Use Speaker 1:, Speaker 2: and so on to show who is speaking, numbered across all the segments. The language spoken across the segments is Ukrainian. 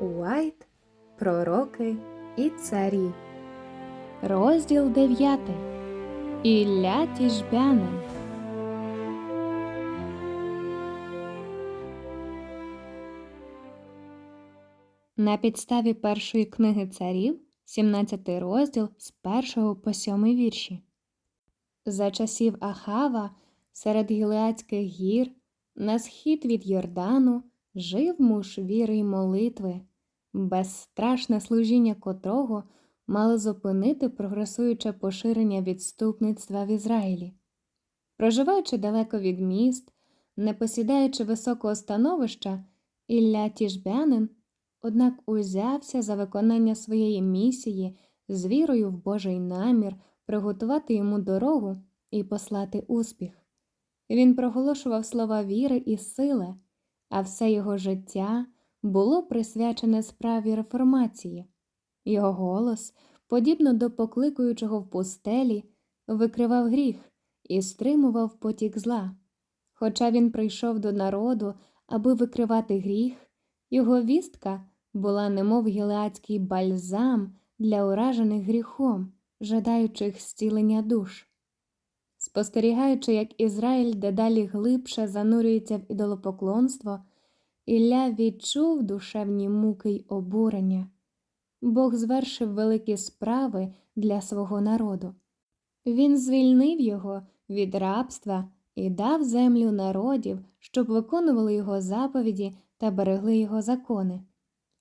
Speaker 1: Уайт, Пророки і царі. Розділ 9. Ілля Тішбянин. На підставі першої книги царів, 17 розділ з 1 по 7 вірші. За часів Ахава серед Гілеадських гір, на схід від Йордану, жив муж віри й молитви, безстрашне служіння котрого мало зупинити прогресуюче поширення відступництва в Ізраїлі. Проживаючи далеко від міст, не посідаючи високого становища, Ілля Тішбянин, однак узявся за виконання своєї місії з вірою в Божий намір приготувати йому дорогу і послати успіх. Він проголошував слова віри і сили, а все його життя було присвячене справі реформації. Його голос, подібно до покликуючого в пустелі, викривав гріх і стримував потік зла. Хоча він прийшов до народу, аби викривати гріх, його вістка була немов гілеадський бальзам для уражених гріхом, жадаючих зцілення душ. Спостерігаючи, як Ізраїль дедалі глибше занурюється в ідолопоклонство, Ілля відчув душевні муки й обурення. Бог звершив великі справи для свого народу. Він звільнив його від рабства і дав землю народів, щоб виконували його заповіді та берегли його закони.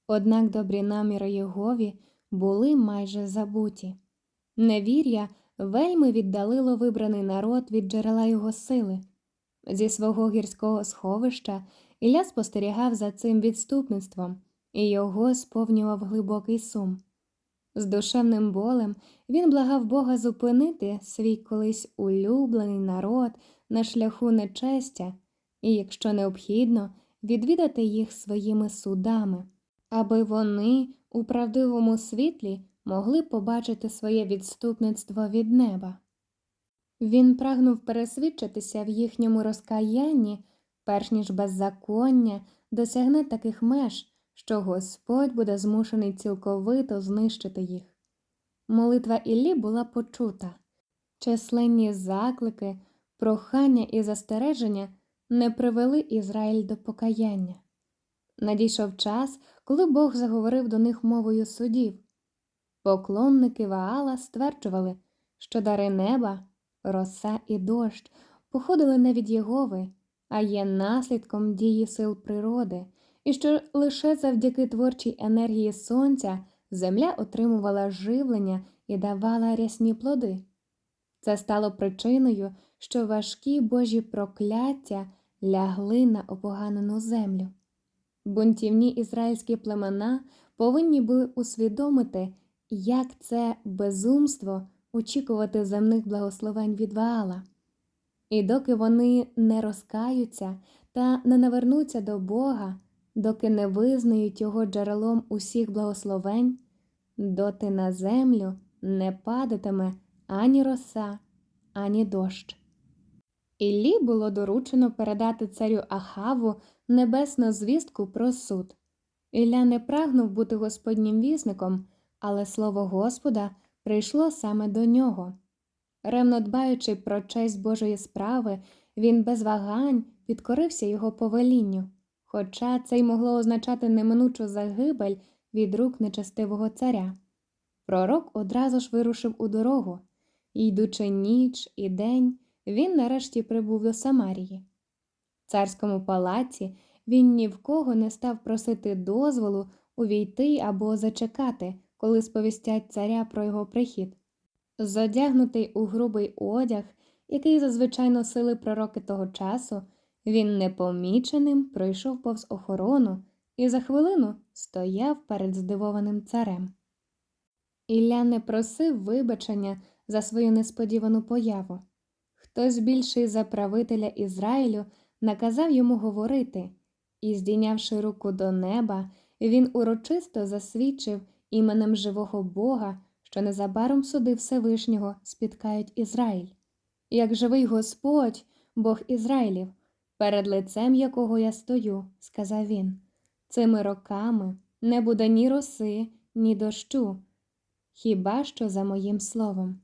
Speaker 1: Однак добрі наміри Єгові були майже забуті. Невір'я вельми віддалило вибраний народ від джерела його сили. Зі свого гірського сховища Ілля спостерігав за цим відступництвом, і його сповнював глибокий сум. З душевним болем він благав Бога зупинити свій колись улюблений народ на шляху нечестя і, якщо необхідно, відвідати їх своїми судами, аби вони у правдивому світлі могли побачити своє відступництво від неба. Він прагнув пересвідчитися в їхньому розкаянні, перш ніж беззаконня досягне таких меж, що Господь буде змушений цілковито знищити їх. Молитва Іллі була почута, численні заклики, прохання і застереження не привели Ізраїль до покаяння. Надійшов час, коли Бог заговорив до них мовою судів. Поклонники Ваала стверджували, що дари неба, роса і дощ походили не від Єгови, а є наслідком дії сил природи, і що лише завдяки творчій енергії сонця земля отримувала живлення і давала рясні плоди. Це стало причиною, що важкі божі прокляття лягли на опоганену землю. Бунтівні ізраїльські племена повинні були усвідомити, як це безумство очікувати земних благословень від Ваала. І доки вони не розкаються та не навернуться до Бога, доки не визнають його джерелом усіх благословень, доти на землю не падатиме ані роса, ані дощ. Іллі було доручено передати царю Ахаву небесну звістку про суд. Ілля не прагнув бути господнім вісником, але слово Господа прийшло саме до нього. Ревно дбаючи про честь Божої справи, він без вагань підкорився його повелінню, хоча це й могло означати неминучу загибель від рук нечестивого царя. Пророк одразу ж вирушив у дорогу, і, йдучи ніч і день, він нарешті прибув до Самарії. В царському палаці він ні в кого не став просити дозволу увійти або зачекати, коли сповістять царя про його прихід. Зодягнутий у грубий одяг, який зазвичай носили пророки того часу, він непоміченим пройшов повз охорону і за хвилину стояв перед здивованим царем. Ілля не просив вибачення за свою несподівану появу. Хтось більший за правителя Ізраїлю наказав йому говорити, і, здійнявши руку до неба, він урочисто засвідчив іменем живого Бога, що незабаром суди Всевишнього спіткають Ізраїль. Як живий Господь, Бог Ізраїлів, перед лицем якого я стою, сказав він, цими роками не буде ні роси, ні дощу, хіба що за моїм словом.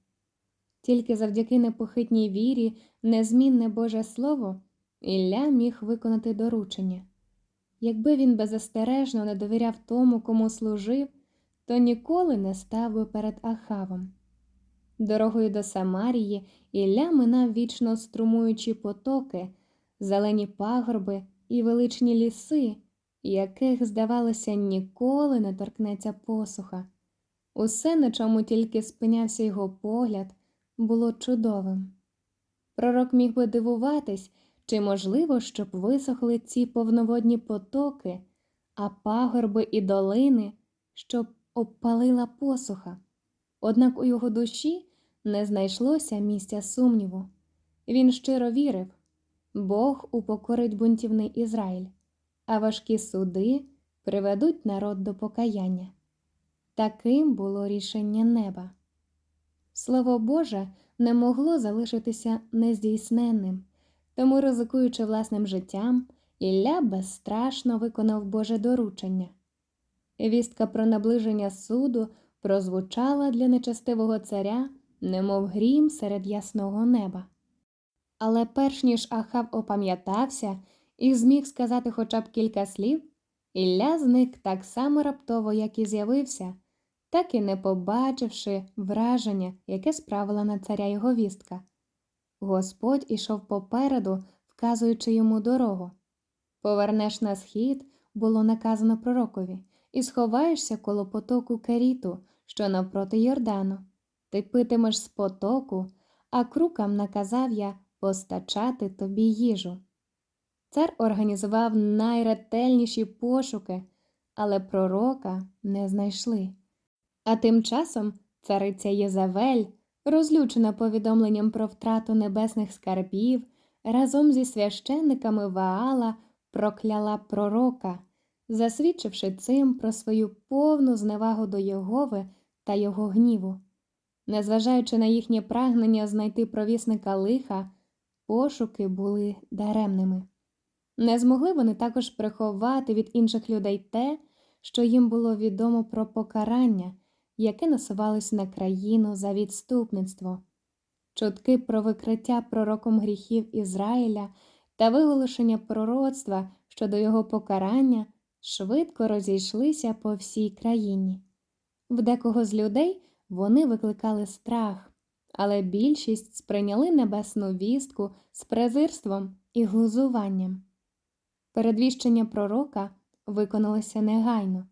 Speaker 1: Тільки завдяки непохитній вірі, незмінне Боже Слово, Ілля міг виконати доручення. Якби він беззастережно не довіряв тому, кому служив, то ніколи не став би перед Ахавом. Дорогою до Самарії Ілля минав вічно струмуючі потоки, зелені пагорби і величні ліси, яких, здавалося, ніколи не торкнеться посуха. Усе, на чому тільки спинявся його погляд, було чудовим. Пророк міг би дивуватись, чи можливо, щоб висохли ці повноводні потоки, а пагорби і долини, щоб обпалила посуха. Однак у його душі не знайшлося місця сумніву. Він щиро вірив Бог упокорить бунтівний Ізраїль, а важкі суди приведуть народ до покаяння. Таким було рішення неба. Слово Боже не могло залишитися нездійсненним, тому, ризикуючи власним життям, Ілля безстрашно виконав Боже доручення. Вістка про наближення суду прозвучала для нечестивого царя, немов грім серед ясного неба. Але перш ніж Ахав опам'ятався і зміг сказати хоча б кілька слів, Ілля зник так само раптово, як і з'явився, так і не побачивши враження, яке справила на царя його вістка. Господь ішов попереду, вказуючи йому дорогу. Повернеш на схід, було наказано пророкові, і сховаєшся коло потоку Керіту, що навпроти Йордану. Ти питимеш з потоку, а крукам наказав я постачати тобі їжу. Цар організував найретельніші пошуки, але пророка не знайшли. А тим часом цариця Єзавель, розлючена повідомленням про втрату небесних скарбів, разом зі священниками Ваала прокляла пророка, засвідчивши цим про свою повну зневагу до Йогови та його гніву. Незважаючи на їхнє прагнення знайти провісника лиха, пошуки були даремними. Не змогли вони також приховати від інших людей те, що їм було відомо про покарання, яке насувалось на країну за відступництво. Чутки про викриття пророком гріхів Ізраїля та виголошення пророцтва щодо його покарання швидко розійшлися по всій країні. В декого з людей вони викликали страх, але більшість сприйняли небесну вістку з презирством і глузуванням. Передвіщення пророка виконалося негайно.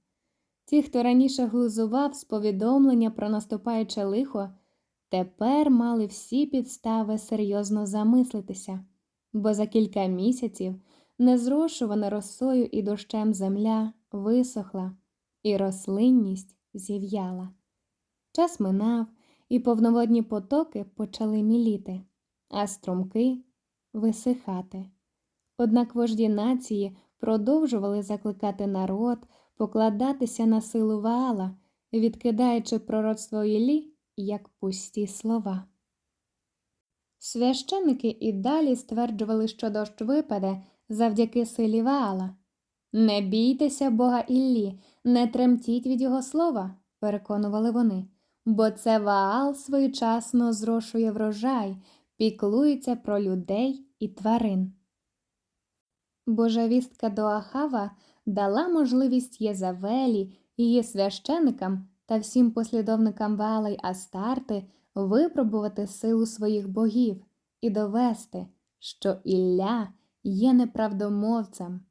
Speaker 1: Ті, хто раніше глузував з повідомлення про наступаюче лихо, тепер мали всі підстави серйозно замислитися, бо за кілька місяців незрошувана росою і дощем земля висохла, і рослинність зів'яла. Час минав, і повноводні потоки почали міліти, а струмки висихати. Однак вожді нації продовжували закликати народ покладатися на силу Ваала, відкидаючи пророцтво Іллі як пусті слова. Священники і далі стверджували, що дощ випаде завдяки силі Ваала. Не бійтеся Бога Іллі, не тремтіть від його слова, переконували вони, бо це Ваал своєчасно зрошує врожай, піклується про людей і тварин. Божа вістка до Ахава дала можливість Єзавелі, її священикам та всім послідовникам Ваала й Астарти випробувати силу своїх богів і довести, що Ілля є неправдомовцем.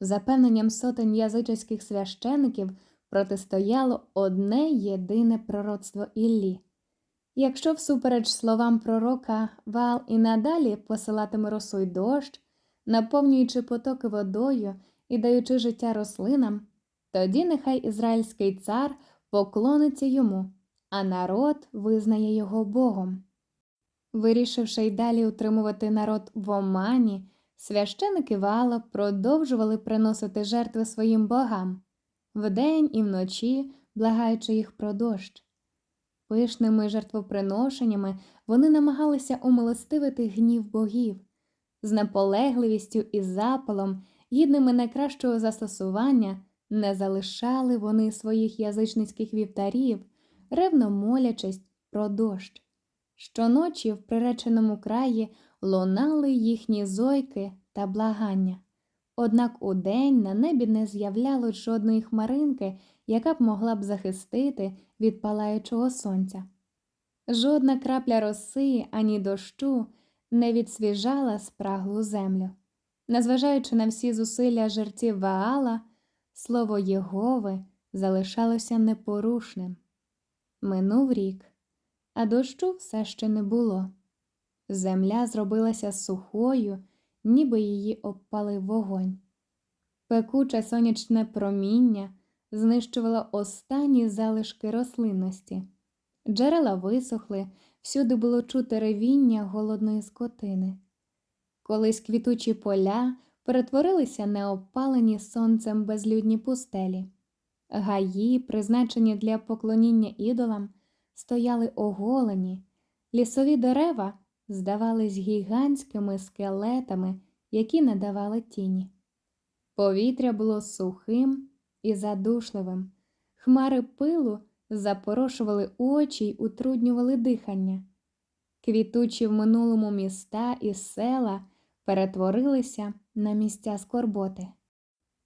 Speaker 1: Запевненням сотень язичських священиків протистояло одне єдине пророцтво Іллі. Якщо, всупереч словам пророка, Вал і надалі посилатиме росу й дощ, наповнюючи потоки водою і даючи життя рослинам, тоді нехай ізраїльський цар поклониться йому, а народ визнає його Богом. Вирішивши й далі утримувати народ в омані, священики Ваала продовжували приносити жертви своїм богам вдень і вночі, благаючи їх про дощ. Пишними жертвоприношеннями вони намагалися умилостивити гнів богів, з наполегливістю і запалом, гідними найкращого застосування, не залишали вони своїх язичницьких вівтарів, ревно молячись про дощ. Щоночі в приреченому краї лунали їхні зойки та благання. Однак удень на небі не з'являлось жодної хмаринки, яка б могла б захистити від палаючого сонця. Жодна крапля роси ані дощу не відсвіжала спраглу землю. Незважаючи на всі зусилля жерців Ваала, слово Єгови залишалося непорушним. Минув рік, а дощу все ще не було. Земля зробилася сухою, ніби її обпалив вогонь. Пекуче сонячне проміння знищувало останні залишки рослинності. Джерела висохли, всюди було чути ревіння голодної скотини. Колись квітучі поля перетворилися на опалені сонцем безлюдні пустелі. Гаї, призначені для поклоніння ідолам, стояли оголені, лісові дерева здавались гігантськими скелетами, які не давали тіні. Повітря було сухим і задушливим, хмари пилу запорошували очі й утруднювали дихання. Квітучі в минулому міста і села перетворилися на місця скорботи.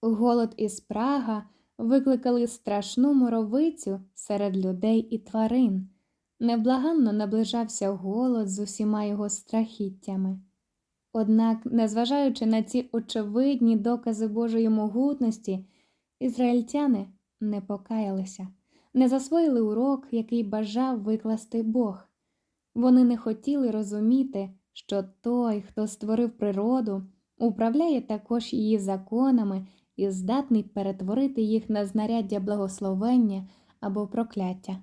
Speaker 1: Голод і спрага викликали страшну моровицю серед людей і тварин. Невблаганно наближався голод з усіма його страхіттями. Однак, незважаючи на ці очевидні докази Божої могутності, ізраїльтяни не покаялися, не засвоїли урок, який бажав викласти Бог. Вони не хотіли розуміти, що той, хто створив природу, управляє також її законами і здатний перетворити їх на знаряддя благословення або прокляття.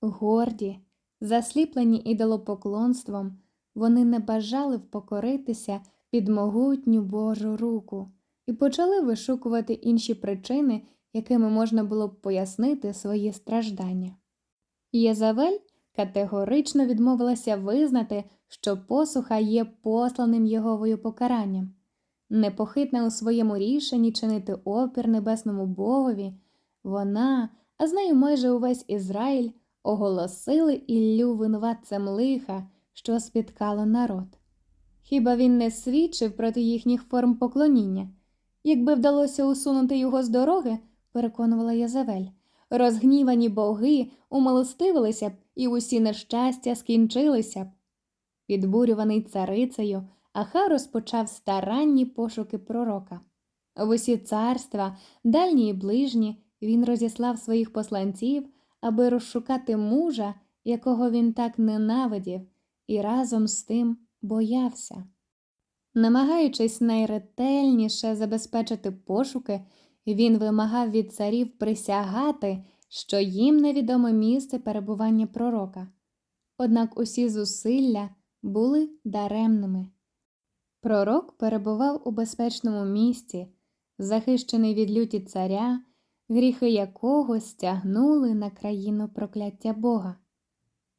Speaker 1: Горді, засліплені ідолопоклонством, вони не бажали впокоритися під могутню Божу руку і почали вишукувати інші причини, якими можна було б пояснити свої страждання. Єзавель категорично відмовилася визнати, що посуха є посланим Єговою покаранням. Непохитна у своєму рішенні чинити опір небесному Богові, вона, а з нею майже увесь Ізраїль, оголосили Іллю винуватцем лиха, що спіткало народ. Хіба він не свідчив проти їхніх форм поклоніння? Якби вдалося усунути його з дороги, переконувала Язавель, розгнівані боги умилостивилися б і усі нещастя скінчилися б. Підбурюваний царицею, Аха розпочав старанні пошуки пророка. В усі царства, дальні і ближні, він розіслав своїх посланців, аби розшукати мужа, якого він так ненавидів, і разом з тим боявся. Намагаючись найретельніше забезпечити пошуки, він вимагав від царів присягати, що їм невідоме місце перебування пророка. Однак усі зусилля були даремними. Пророк перебував у безпечному місці, захищений від люті царя, гріхи якого стягнули на країну прокляття Бога.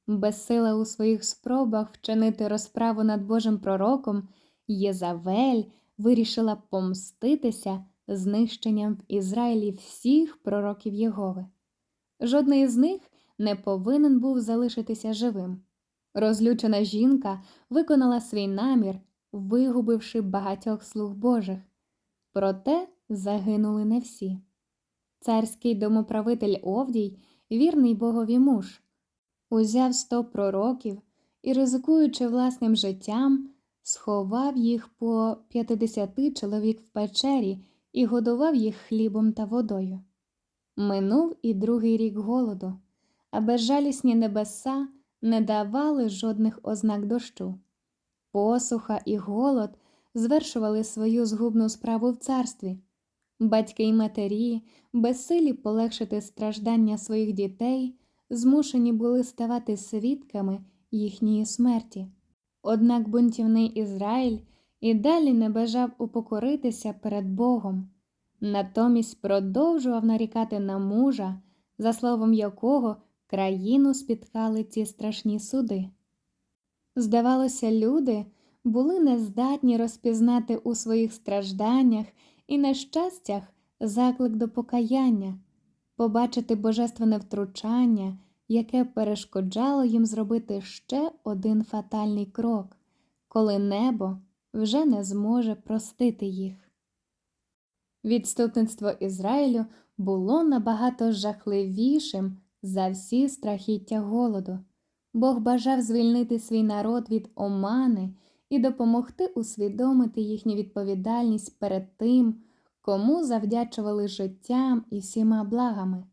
Speaker 1: Безсила у своїх спробах вчинити розправу над Божим пророком, Єзавель вирішила помститися знищенням в Ізраїлі всіх пророків Єгови. Жодний з них не повинен був залишитися живим. Розлючена жінка виконала свій намір, вигубивши багатьох слуг Божих. Проте загинули не всі. Царський домоправитель Овдій, вірний богові муж, узяв сто пророків і, ризикуючи власним життям, сховав їх по п'ятидесяти чоловік в печері і годував їх хлібом та водою. Минув і другий рік голоду, а безжалісні небеса не давали жодних ознак дощу. Посуха і голод звершували свою згубну справу в царстві. Батьки й матері, безсилі полегшити страждання своїх дітей, змушені були ставати свідками їхньої смерті. Однак бунтівний Ізраїль і далі не бажав упокоритися перед Богом, натомість продовжував нарікати на мужа, за словом якого країну спіткали ці страшні суди. Здавалося, люди були нездатні розпізнати у своїх стражданнях і нещастях заклик до покаяння, побачити божественне втручання, яке перешкоджало їм зробити ще один фатальний крок, коли небо вже не зможе простити їх. Відступництво Ізраїлю було набагато жахливішим за всі страхіття голоду. Бог бажав звільнити свій народ від омани і допомогти усвідомити їхню відповідальність перед тим, кому завдячували життям і всіма благами.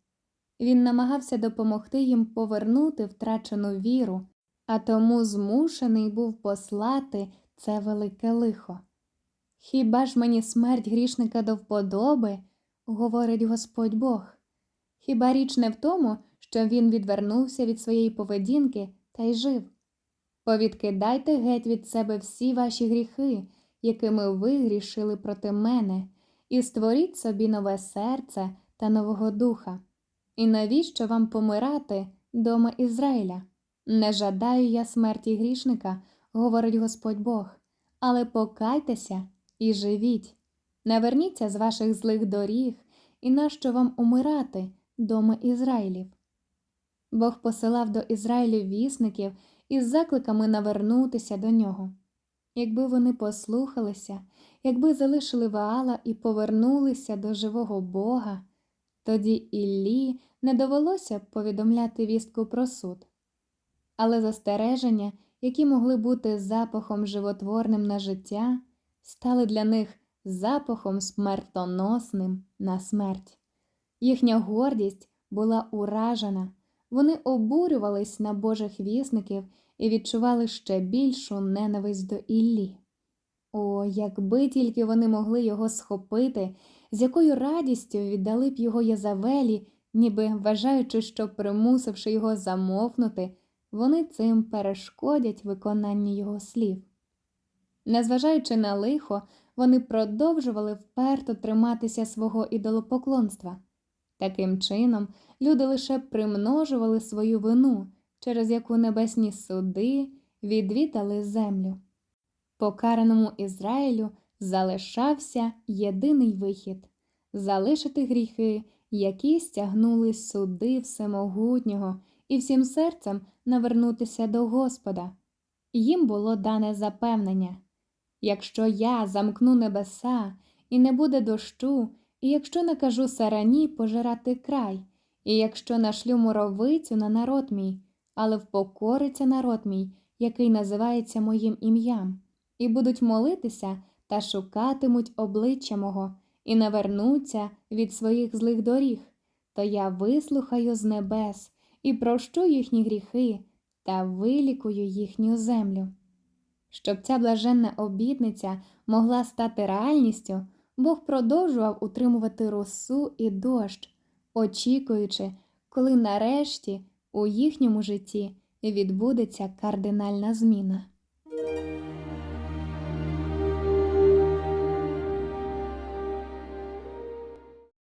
Speaker 1: Він намагався допомогти їм повернути втрачену віру, а тому змушений був послати це велике лихо. Хіба ж мені смерть грішника до вподоби, говорить Господь Бог. Хіба річ не в тому, що він відвернувся від своєї поведінки та й жив? Повідкидайте геть від себе всі ваші гріхи, якими ви грішили проти мене, і створіть собі нове серце та нового духа. І навіщо вам помирати, дома Ізраїля? Не жадаю я смерті грішника, говорить Господь Бог, але покайтеся і живіть. Наверніться з ваших злих доріг, і нащо вам умирати, дома Ізраїлів? Бог посилав до Ізраїлю вісників із закликами навернутися до нього. Якби вони послухалися, якби залишили Ваала і повернулися до живого Бога, тоді Іллі не довелося б повідомляти вістку про суд. Але застереження, які могли бути запахом животворним на життя, стали для них запахом смертоносним на смерть. Їхня гордість була уражена, вони обурювались на Божих вісників і відчували ще більшу ненависть до Іллі. О, якби тільки вони могли його схопити, з якою радістю віддали б його Язавелі, ніби вважаючи, що, примусивши його замовкнути, вони цим перешкодять виконанню його слів. Незважаючи на лихо, вони продовжували вперто триматися свого ідолопоклонства. Таким чином, люди лише примножували свою вину, через яку небесні суди відвідали землю. Покараному Ізраїлю залишався єдиний вихід залишити гріхи, які стягнули суди Всемогутнього, і всім серцем навернутися до Господа. Їм було дане запевнення якщо я замкну небеса, і не буде дощу, і якщо накажу сарані пожирати край, і якщо нашлю муровицю на народ мій, але впокориться народ мій, який називається моїм ім'ям, і будуть молитися та шукатимуть обличчя мого, і навернуться від своїх злих доріг, то я вислухаю з небес і прощу їхні гріхи та вилікую їхню землю. Щоб ця блаженна обітниця могла стати реальністю, Бог продовжував утримувати росу і дощ, очікуючи, коли нарешті у їхньому житті відбудеться кардинальна зміна.